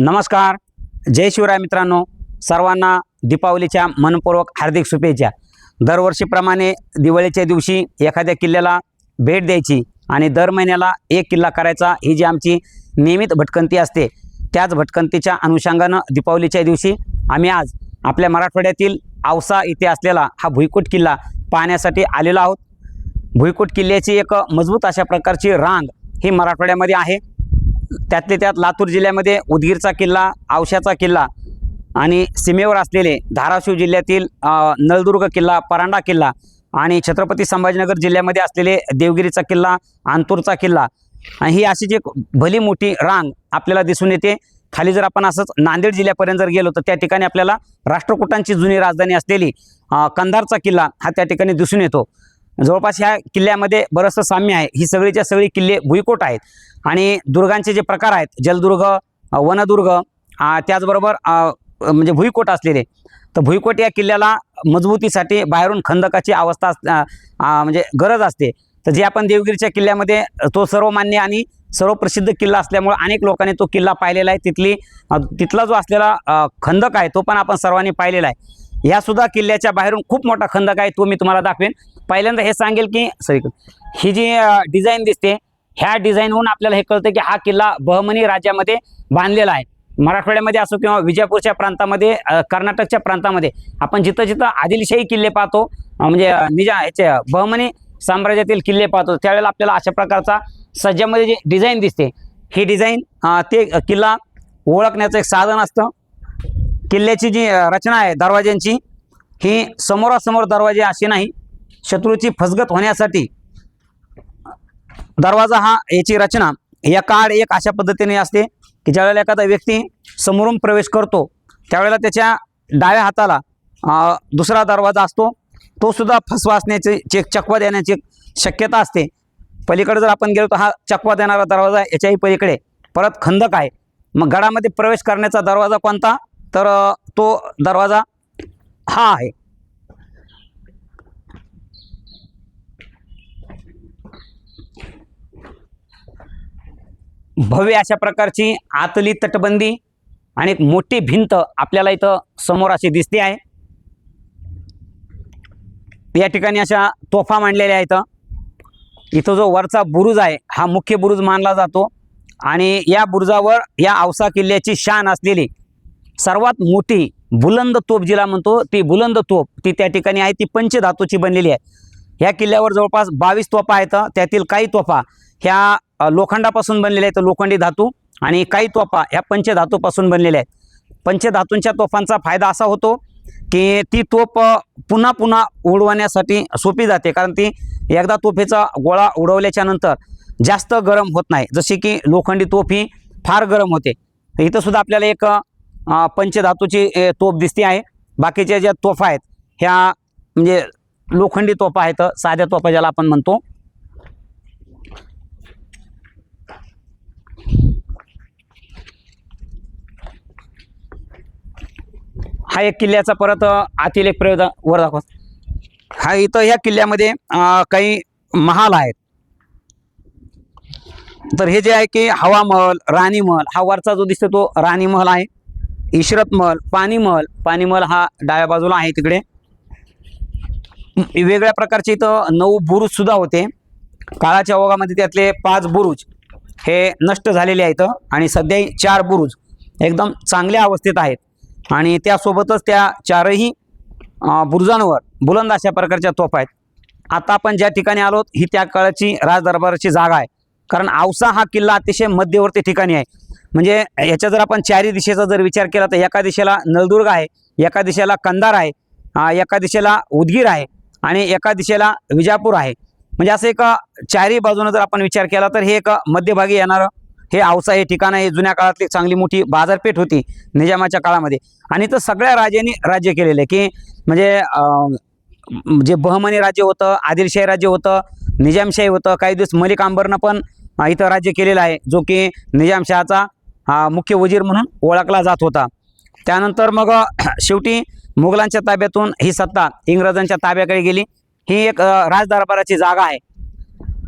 नमस्कार. जय शिवराय मित्रांनो. सर्वांना दीपावलीच्या मनपूर्वक हार्दिक शुभेच्छा. दरवर्षीप्रमाणे दिवाळीच्या दिवशी एखाद्या किल्ल्याला भेट द्यायची आणि दर महिन्याला एक किल्ला करायचा ही जी आमची नियमित भटकंती असते त्याच भटकंतीच्या अनुषंगानं दीपावलीच्या दिवशी आम्ही आज आपल्या मराठवाड्यातील औसा इथे असलेला हा भुईकोट किल्ला पाहण्यासाठी आलेलो आहोत. भुईकोट किल्ल्याची एक मजबूत अशा प्रकारची रांग ही मराठवाड्यामध्ये आहे. त्यातले त्यात लातूर जिल्ह्यामध्ये उदगीरचा किल्ला औशाचा किल्ला आणि सीमेवर असलेले धाराशिव जिल्ह्यातील नळदुर्ग किल्ला परांडा किल्ला आणि छत्रपती संभाजीनगर जिल्ह्यामध्ये असलेले देवगिरीचा किल्ला आंतूरचा किल्ला. आणि ही अशी जी एक भली मोठी रांग आपल्याला दिसून येते. खाली जर आपण असंच नांदेड जिल्ह्यापर्यंत जर गेलो तर त्या ठिकाणी आपल्याला राष्ट्रकुटांची जुनी राजधानी असलेली कंधारचा किल्ला हा त्या ठिकाणी दिसून येतो. जवळपास ह्या किल्ल्यामध्ये बरंचसं साम्य आहे. ही सगळीच्या सगळी किल्ले भुईकोट आहेत. आणि दुर्गांचे जे प्रकार आहेत जलदुर्ग वनदुर्ग त्याचबरोबर म्हणजे भुईकोट असलेले तर भुईकोट या किल्ल्याला मजबूतीसाठी बाहेरून खंदकाची अवस्था अस- म्हणजे गरज असते. तर जे आपण देवगिरीच्या किल्ल्यामध्ये तो सर्वमान्य आणि सर्व प्रसिद्ध किल्ला असल्यामुळे अनेक लोकांनी तो किल्ला पाहिलेला आहे. तिथली तिथला जो असलेला खंदक आहे तो पण आपण सर्वांनी पाहिलेला आहे. ह्या सुद्धा किल्ल्याच्या बाहेरून खूप मोठा खंदक आहे तो मी तुम्हाला दाखवेन. पहिल्यांदा हे सांगेल की सॉरी ही जी डिझाईन दिसते ह्या डिझाईनहून आपल्याला हे कळतं की हा किल्ला बहमनी राज्यामध्ये बांधलेला आहे. मराठवाड्यामध्ये असो किंवा विजापूरच्या प्रांतामध्ये कर्नाटकच्या प्रांतामध्ये आपण जिथं जिथं आदिलशाही किल्ले पाहतो म्हणजे निजा ह्याचे बहमनी साम्राज्यातील किल्ले पाहतो त्यावेळेला आपल्याला अशा प्रकारचा सज्जामध्ये जी डिझाईन दिसते ही डिझाईन ते किल्ला ओळखण्याचं एक साधन असतं. किल्ल्याची जी रचना आहे दरवाज्यांची ही समोरासमोर दरवाजे असे नाही. शत्रूची फसगत होण्यासाठी दरवाजा हा याची रचना. या काळ एक अशा पद्धतीने असते की ज्यावेळेला एखादा व्यक्ती समोरून प्रवेश करतो त्यावेळेला त्याच्या डाव्या हाताला दुसरा दरवाजा असतो. तो सुद्धा फसवा असण्याची चे चकवा देण्याची शक्यता असते. पलीकडे जर आपण गेलो तर हा चकवा देणारा दरवाजा याच्याही पलीकडे. परत खंदक आहे. मग गडामध्ये प्रवेश करण्याचा दरवाजा कोणता? तर तो दरवाजा हा आहे. भव्य अशा प्रकारची आतली तटबंदी आणि एक मोठी भिंत आपल्याला इथं समोर अशी दिसते आहे. या ठिकाणी अशा तोफा मांडलेल्या आहेत. इथं जो वरचा बुरुज आहे हा मुख्य बुरुज मानला जातो. आणि या बुरुजावर या औसा किल्ल्याची शान असलेली सर्वात मोठी बुलंद तोफ जिला म्हणतो ती बुलंद तोफ ती त्या ठिकाणी आहे ती पंचधातूची बनलेली आहे. ह्या किल्ल्यावर जवळपास बावीस तोफा आहेत त्यातील काही तोफा ह्या लोखंडापासून बनलेल्या आहेत लोखंडी धातू आणि काही तोफा ह्या पंचधातूपासून बनलेल्या आहेत. पंचधातूंच्या तोफांचा फायदा असा होतो की ती तोफ पुन्हा पुन्हा उडवण्यासाठी सोपी जाते कारण ती एकदा तोफेचा गोळा उडवल्याच्या नंतर जास्त गरम होत नाही. जसे की लोखंडी तोफ ही फार गरम होते. तर इथं सुद्धा आपल्याला एक पंचधातूची तोफ दिसते आहे. बाकीच्या ज्या तोफा आहेत ह्या म्हणजे लोखंडी तोफा आहेत साध्या तोफा ज्याला आपण म्हणतो. हा एक किल्ल्याचा परत आतील एक प्रयोग वर दाखव. हा इथं ह्या किल्ल्यामध्ये काही महाल आहेत. तर हे जे आहे की हवा महल राणी महल हा वरचा जो दिसतो तो राणी महल आहे. इशरत महल पाणी महल. पाणी महल हा डाव्या बाजूला आहे तिकडे. वेगळ्या प्रकारचे इथं नऊ बुरुज सुद्धा होते. काळाच्या ओघामध्ये त्यातले पाच बुरुज हे नष्ट झालेले आहेत आणि सध्या चार बुरुज एकदम चांगल्या अवस्थेत आहेत. आणि त्यासोबतच त्या चारही बुरुजांवर बुलंद अशा प्रकारच्या तोफा आहेत. आता आपण ज्या ठिकाणी आलो ही त्या काळाची राजदरबाराची जागा आहे. कारण औसा हा किल्ला अतिशय मध्यवर्ती ठिकाणी आहे. म्हणजे याच्या जर आपण चारी दिशेचा जर विचार केला तर एका दिशेला नळदुर्ग आहे एका दिशेला कंधार आहे एका दिशेला उदगीर आहे आणि एका दिशेला विजापूर आहे. म्हणजे असं एक चारी बाजूनं जर आपण विचार केला तर हे एक मध्यभागी येणारं हे औसा हे ठिकाण आहे. जुन्या काळातली चांगली मोठी बाजारपेठ होती निजामाच्या काळामध्ये. आणि तर सगळ्या राजांनी राज्य केलेलं आहे की म्हणजे जे बहमनी राज्य होतं आदिलशाही राज्य होतं निजामशाही होतं काही दिवस मलिक आंबरनं पण इथं राज्य केलेलं आहे जो की निजामशहाचा मुख्य वजीर म्हणून ओळखला जात होता. त्यानंतर मग शेवटी मुघलांच्या ताब्यातून ही सत्ता इंग्रजांच्या ताब्याकडे गेली. ही एक राजदरबाराची जागा आहे.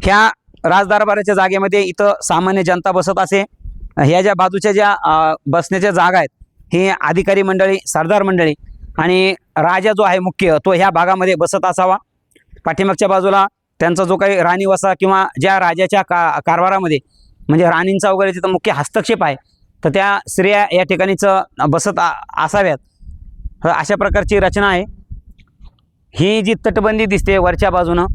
ह्या राजदरबाराच्या जागेमध्ये इथं सामान्य जनता बसत असे. ह्या ज्या बाजूच्या ज्या बसण्याच्या जागा आहेत हे अधिकारी मंडळी सरदार मंडळी आणि राजा जो आहे मुख्य तो ह्या भागामध्ये बसत असावा. पाठीमागच्या बाजूला त्यांचा जो काही राणीवसा किंवा ज्या राजाच्या का कारभारामध्ये म्हणजे राणींचा वगैरे तिथं मुख्य हस्तक्षेप आहे तर त्या स्त्रिया या ठिकाणीच बसत असाव्यात. अशा प्रकारची रचना आहे. ही जी तटबंदी दिसते वरच्या बाजूनं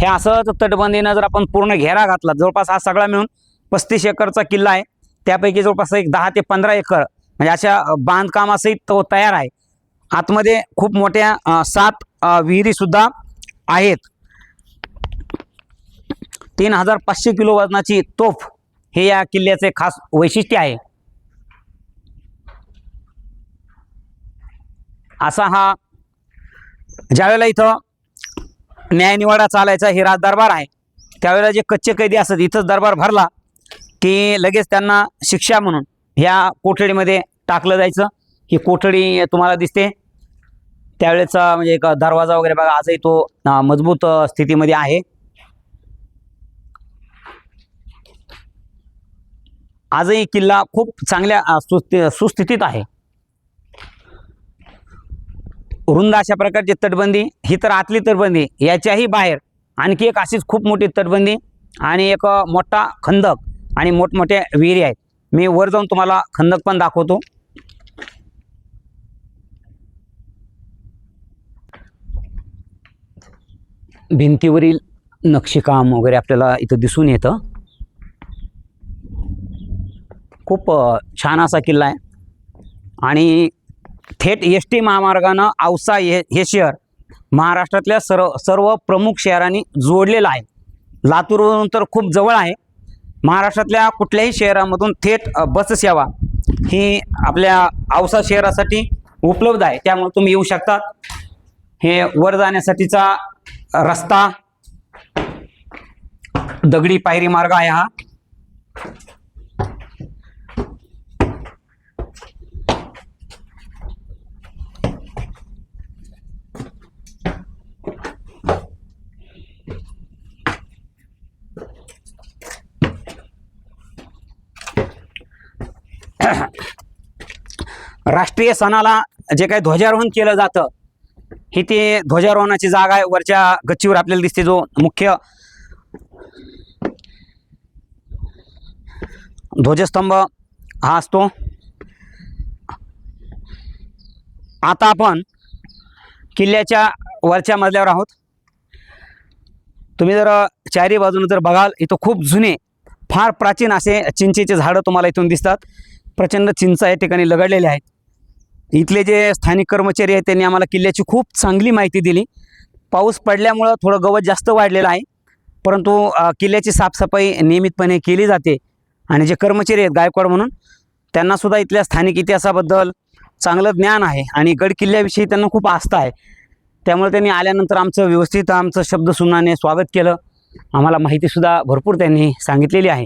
हे असंच तटबंदीनं जर आपण पूर्ण घेरा घातला जवळपास हा सगळा मिळून पस्तीस एकरचा किल्ला आहे. त्यापैकी जवळपास एक दहा ते पंधरा एकर म्हणजे अशा बांधकामासहित तो तयार आहे. आतमध्ये खूप मोठ्या सात विहिरीसुद्धा आहेत. तीन हजार पाचशे किलो वजनाची तोफ हे या किल्ल्याचे खास वैशिष्ट्य आहे. असा हा ज्यावेळेला इथं न्यायनिवाडा चालायचा हे राज दरबार आहे त्यावेळेला जे कच्चे कैदी असतात इथंच दरबार भरला की लगेच त्यांना शिक्षा म्हणून ह्या कोठडीमध्ये टाकलं जायचं. ही कोठडी तुम्हाला दिसते. त्यावेळेचा म्हणजे एक दरवाजा वगैरे बघा आजही तो मजबूत स्थितीमध्ये आहे. आजही किल्ला खूप चांगल्या सुस्थितीत आहे. रुंद अशा प्रकारची तटबंदी ही तर आतली तटबंदी याच्याही बाहेर आणखी एक अशीच खूप मोठी तटबंदी आणि एक मोठा खंदक आणि मोठमोठ्या विहिरी आहेत. मी वर जाऊन तुम्हाला खंदक पण दाखवतो. भिंतीवरील नक्षीकाम वगैरे आपल्याला इथं दिसून येतं. खूप छान असा किल्ला आहे. आणि थेट एस टी महामार्गानं औसा हे हे शहर महाराष्ट्रातल्या सर्व सर्व प्रमुख शहरांनी जोडलेलं आहे. लातूरवरून तर खूप जवळ आहे. महाराष्ट्रातल्या कुठल्याही शहरामधून थेट बससेवा बस सेवा ही आपल्या औसा शहरासाठी उपलब्ध आहे. त्यामुळे तुम्ही येऊ शकतात हे वर जाण्यासाठीचा रस्ता दगडी पायरी मार्ग आहे हा. राष्ट्रीय सणाला जे काही ध्वजारोहण केलं जातं ही ते ध्वजारोहणाची जागा आहे. वरच्या गच्चीवर आपल्याला दिसते जो मुख्य ध्वजस्तंभ हा असतो. आता आपण किल्ल्याच्या वरच्या मजल्यावर आहोत. तुम्ही जर चारी बाजूने जर बघाल इथं खूप जुने फार प्राचीन असे चिंचेचे झाडं तुम्हाला इथून दिसतात. प्रचंड चिंचा या ठिकाणी लगडलेले आहेत इथले जे स्थानिक कर्मचारी आहेत त्यांनी आम्हाला किल्ल्याची खूप चांगली माहिती दिली. पाऊस पडल्यामुळं थोडं गवत जास्त वाढलेलं आहे. परंतु किल्ल्याची साफसफाई नियमितपणे केली जाते. आणि जे कर्मचारी आहेत गायकवाड म्हणून त्यांनासुद्धा इथल्या स्थानिक इतिहासाबद्दल चांगलं ज्ञान आहे आणि गड किल्ल्याविषयी त्यांना खूप आस्था आहे. त्यामुळे त्यांनी आल्यानंतर आमचं व्यवस्थित आमचं शब्द सुनाने स्वागत केलं. आम्हाला माहितीसुद्धा भरपूर त्यांनी सांगितलेली आहे.